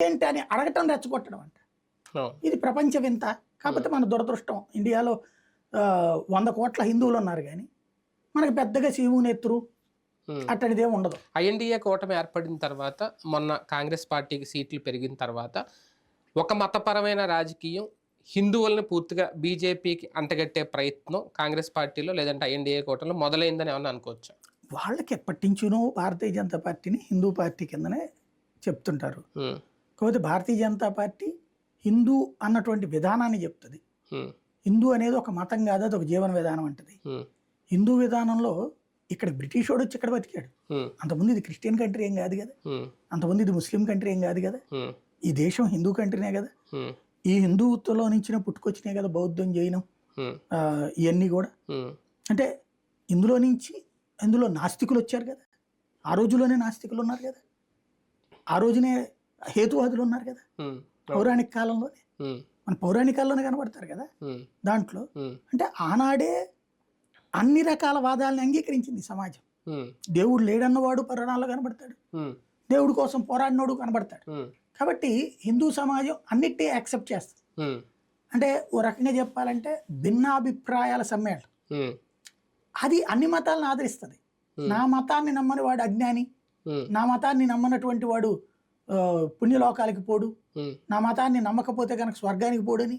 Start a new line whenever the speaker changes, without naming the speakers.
ఏంటి అని అడగటం రెచ్చగొట్టడం అంట. ఇది ప్రపంచ వింత కాకపోతే మన దురదృష్టం ఇండియాలో వంద కోట్ల హిందువులు ఉన్నారు కానీ మనకి పెద్దగా శివు నెత్తురు
ఉమ్.
అట్టడిదే ఉండదు.
ఐఎన్డీఏ కూటమి ఏర్పడిన తర్వాత మొన్న కాంగ్రెస్ పార్టీకి సీట్లు పెరిగిన తర్వాత ఒక మతపరమైన రాజకీయం హిందువుల్ని పూర్తిగా బీజేపీకి అంటగట్టే ప్రయత్నం కాంగ్రెస్ పార్టీలో లేదంటే ఐఎన్డీఏ కూటమిలో మొదలైందని ఏమన్నా అనుకోవచ్చా?
వాళ్ళకి ఎప్పటి నుంచినో భారతీయ జనతా పార్టీని హిందూ పార్టీ కిందనే చెప్తుంటారు. కాకపోతే భారతీయ జనతా పార్టీ హిందూ అన్నటువంటి విధానాన్ని చెప్తుంది. హిందూ అనేది ఒక మతం కాదు అది ఒక జీవన విధానం అంటది. హిందూ విధానంలో ఇక్కడ బ్రిటిష్ వాడు వచ్చి ఇక్కడ బతికాడు. అంతకుముందు ఇది క్రిస్టియన్ కంట్రీ ఏం కాదు కదా. అంతకుముందు ఇది ముస్లిం కంట్రీ ఏం కాదు కదా. ఈ దేశం హిందూ కంట్రీనే కదా. ఈ హిందుత్వంలో నుంచిన పుట్టుకొచ్చినాయి కదా బౌద్ధం జైనం ఇవన్నీ కూడా. అంటే ఇందులో నుంచి ఇందులో నాస్తికులు వచ్చారు కదా. ఆ రోజులోనే నాస్తికులు ఉన్నారు కదా. ఆ రోజునే హేతువాదులు ఉన్నారు కదా. పౌరాణిక కాలంలోనే. మన పౌరాణిక కాలంలోనే కనబడతారు కదా. దాంట్లో అంటే ఆనాడే అన్ని రకాల వాదాలని అంగీకరించింది సమాజం. దేవుడు లేడన్నవాడు పురాణాల్లో కనబడతాడు. దేవుడి కోసం పోరాడినోడు కనబడతాడు. కాబట్టి హిందూ సమాజం అన్నిటి యాక్సెప్ట్ చేస్తుంది. అంటే ఓ రకంగా చెప్పాలంటే భిన్నాభిప్రాయాల సమ్మేళనం. అది అన్ని మతాలను ఆదరిస్తుంది. నా మతాన్ని నమ్మని వాడు అజ్ఞాని. నా మతాన్ని నమ్మనటువంటి వాడు పుణ్యలోకాలకి పోడు. నా మతాన్ని నమ్మకపోతే కనుక స్వర్గానికి పోడని